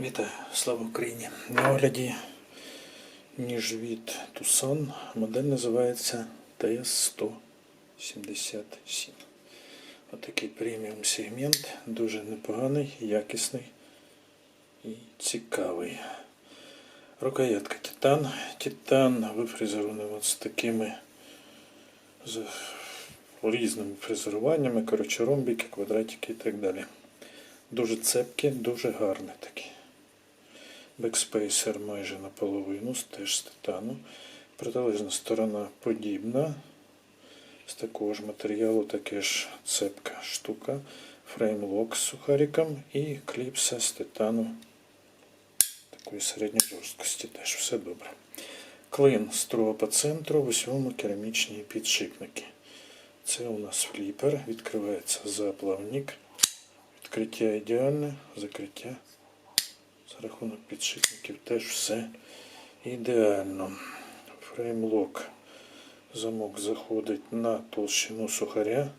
Вітаю, слава Україні! На огляді ніж від Tucson. Модель називається TS177. Отакий преміум сегмент, дуже непоганий, якісний і цікавий. Рукоятка Титан. Титан вифрезерований з такими з різними фрезеруваннями, коротше, ромбики, квадратики і так далі. Дуже цепкі, дуже гарний такий. Бекспейсер майже наполовину, теж з титану. Протилежна сторона подібна. З такого ж матеріалу таке ж цепка штука. Фреймлок з сухариком і кліпса з титану такої середньої жорсткості. Теж все добре. Клин строго по центру, в усьому керамічні підшипники. Це у нас фліпер, відкривається заплавник. Відкриття ідеальне, закриття. За рахунок підшипників теж все ідеально. Фреймлок. Замок заходить на толщину сухаря.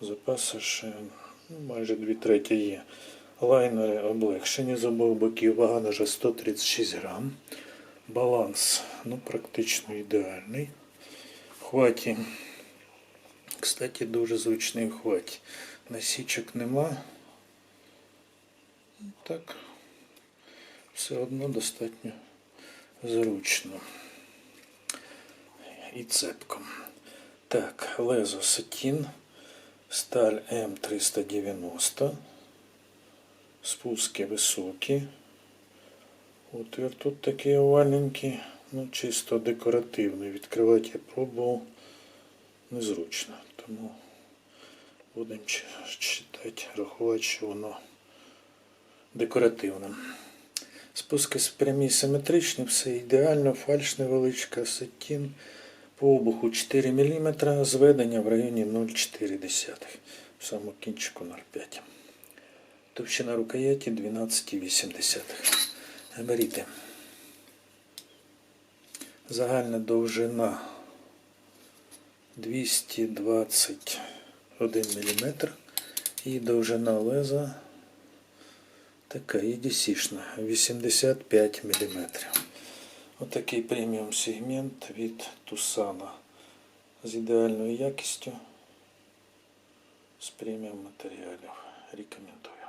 Запаса ще майже 2 треті є. Лайнери облегшені з обох боків, вага ножа 136 грам. Баланс ну, практично ідеальний. Хваті, кстати, дуже зручний хваті. Насічок нема. Так, все одно достатньо зручно. І цепко. Так, лезо сатін, сталь М390. Спуски високі. Отвір тут такий овальненький, ну чисто декоративний. Відкривати я пробував незручно. Тому будемо читати, рахувати, що воно декоративне. Спуски прямі симетричні, все ідеально, фальш невеличка, сатін. По обуху 4 мм, зведення в районі 0,4. В самому кінчику 0,5. Товщина рукояті 12,8. Габаріти. Загальна довжина 221 мм. І довжина леза така EDC-шна 85 мм. Отакий преміум сегмент від Тусана з ідеальною якістю, з преміум матеріалів. Рекомендую.